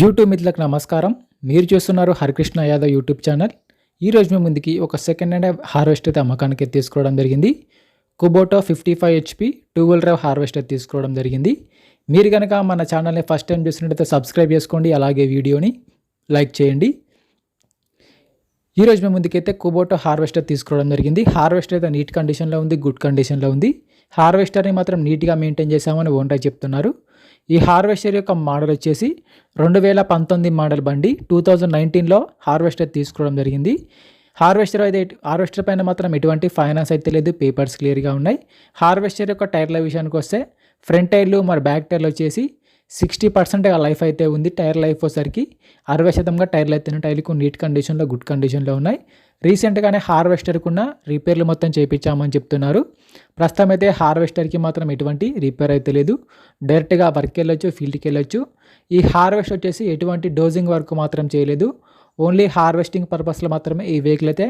YouTube మిత్రులకు నమస్కారం. మీరు చూస్తున్నారు హరికృష్ణ యాదవ్ యూట్యూబ్ ఛానల్. ఈరోజు మీ ముందుకి ఒక సెకండ్ హ్యాండ్ హార్వెస్టర్ అమ్మకానికి తీసుకోవడం జరిగింది. Kubota fifty five HP two wheeler drive harvester తీసుకోవడం జరిగింది. మీరు కనుక మన ఛానల్ని ఫస్ట్ టైం చూసినట్టయితే సబ్స్క్రైబ్ చేసుకోండి. అలాగే వీడియోని లైక్ చేయండి. ఈరోజు మేము ముందుకైతే కుబోటో హార్వెస్టర్ తీసుకోవడం జరిగింది. హార్వెస్టర్ అయితే నీట్ కండిషన్లో ఉంది గుడ్ కండిషన్లో ఉంది. హార్వెస్టర్ని మాత్రం నీట్గా మెయింటైన్ చేశామని ఓనర్ చెప్తున్నారు. ఈ హార్వెస్టర్ యొక్క మోడల్ వచ్చేసి రెండు వేల పంతొమ్మిది మోడల్ బండి టూ థౌజండ్ నైన్టీన్లో హార్వెస్టర్ తీసుకోవడం జరిగింది. హార్వెస్టర్ అయితే హార్వెస్టర్ పైన మాత్రం ఎటువంటి ఫైనాన్స్ అయితే లేదు పేపర్స్ క్లియర్గా ఉన్నాయి. హార్వెస్టర్ యొక్క టైర్ల విషయానికి వస్తే ఫ్రంట్ టైర్లు మరి బ్యాక్ టైర్లు వచ్చేసి సిక్స్టీ పర్సెంట్ లైఫ్ అయితే ఉంది. టైర్ లైఫ్ వచ్చేసరికి అరవై శాతంగా టైర్లు అయితే టైర్లకు నీట్ కండిషన్లో గుడ్ కండిషన్లో ఉన్నాయి. రీసెంట్గానే హార్వెస్టర్కున్న రిపేర్లు మొత్తం చేయించామని చెప్తున్నారు. ప్రస్తుతం అయితే హార్వెస్టర్కి మాత్రం ఎటువంటి రిపేర్ అయితే లేదు. డైరెక్ట్గా వర్క్కి వెళ్ళొచ్చు ఫీల్డ్కి వెళ్ళొచ్చు ఈ హార్వెస్ట్ వచ్చేసి ఎటువంటి డోజింగ్ వర్క్ మాత్రం చేయలేదు. ఓన్లీ హార్వెస్టింగ్ పర్పస్లో మాత్రమే ఈ వెహికల్ అయితే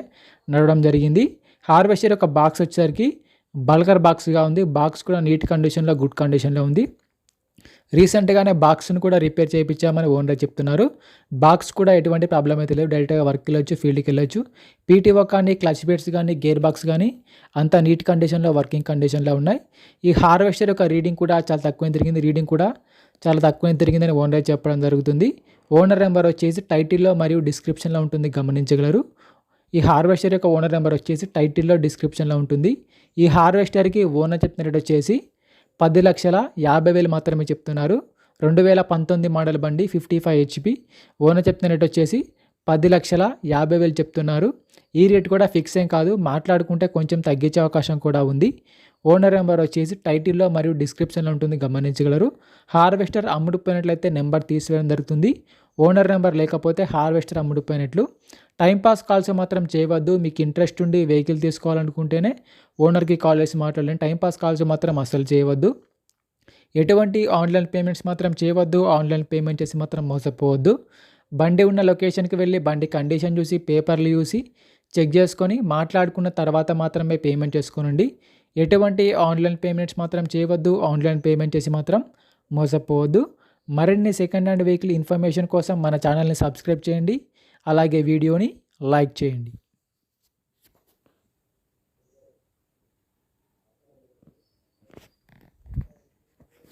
నడవడం జరిగింది. హార్వెస్టర్ యొక్క బాక్స్ వచ్చేసరికి బల్గర్ బాక్స్గా ఉంది. బాక్స్ కూడా నీట్ కండిషన్లో గుడ్ కండిషన్లో ఉంది. రీసెంట్గానే బాక్స్ను కూడా రిపేర్ చేయించామని ఓనర్ చెప్తున్నారు. బాక్స్ కూడా ఎటువంటి ప్రాబ్లం అయితే లేదు డైరెక్ట్గా వర్క్కి వెళ్ళొచ్చు ఫీల్డ్కి వెళ్ళొచ్చు. పీటీఓ కానీ క్లచ్ బెడ్స్ కానీ గేర్ బాక్స్ కానీ అంతా నీట్ కండిషన్లో వర్కింగ్ కండిషన్లో ఉన్నాయి. ఈ హార్వెస్టర్ యొక్క రీడింగ్ కూడా చాలా తక్కువ తిరిగింది. రీడింగ్ కూడా చాలా తక్కువ తిరిగిందని ఓనర్ చెప్పడం జరుగుతుంది. ఓనర్ నెంబర్ వచ్చేసి టైటిల్లో మరియు డిస్క్రిప్షన్లో ఉంటుంది. గమనించగలరు. ఈ హార్వెస్టర్ యొక్క ఓనర్ నెంబర్ వచ్చేసి టైటిల్లో డిస్క్రిప్షన్లో ఉంటుంది. ఈ హార్వెస్టర్కి ఓనర్ చెప్పిన రేట్ వచ్చేసి పది లక్షల యాభై వేలు మాత్రమే చెప్తున్నారు. రెండు వేల పంతొమ్మిది మోడల్ బండి ఫిఫ్టీ ఫైవ్ హెచ్పి ఓనర్ చెప్తున్న రేట్ వచ్చేసి పది లక్షల యాభై వేలు చెప్తున్నారు. ఈ రేట్ కూడా ఫిక్స్ ఏం కాదు. మాట్లాడుకుంటే కొంచెం తగ్గించే అవకాశం కూడా ఉంది. ఓనర్ నెంబర్ వచ్చేసి టైటిల్లో మరియు డిస్క్రిప్షన్లో ఉంటుంది. గమనించగలరు. హార్వెస్టర్ అమ్ముడుపోయినట్లయితే నెంబర్ తీసివేయడం జరుగుతుంది. ఓనర్ నెంబర్ లేకపోతే హార్వెస్టర్ అమ్ముడుపోయినట్లు. టైంపాస్ కాల్స్ మాత్రం చేయవద్దు. మీకు ఇంట్రెస్ట్ ఉండి వెహికల్ తీసుకోవాలనుకుంటేనే ఓనర్కి కాల్ చేసి మాట్లాడలేండి టైంపాస్ కాల్స్ మాత్రం అసలు చేయవద్దు. ఎటువంటి ఆన్లైన్ పేమెంట్స్ మాత్రం చేయవద్దు. ఆన్లైన్ పేమెంట్ చేసి మాత్రం మోసపోవద్దు. బండి ఉన్న లొకేషన్కి వెళ్ళి బండి కండిషన్ చూసి పేపర్లు చూసి చెక్ చేసుకొని మాట్లాడుకున్న తర్వాత మాత్రమే పేమెంట్ చేసుకోనండి. ఎటువంటి ఆన్లైన్ పేమెంట్స్ మాత్రం చేయవద్దు. ఆన్లైన్ పేమెంట్ చేసి మాత్రం మోసపోవద్దు. మరిన్ని సెకండ్ హ్యాండ్ వెహికల్ ఇన్ఫర్మేషన్ కోసం మన ఛానల్ని సబ్స్క్రైబ్ చేయండి. అలాగే వీడియోని లైక్ చేయండి.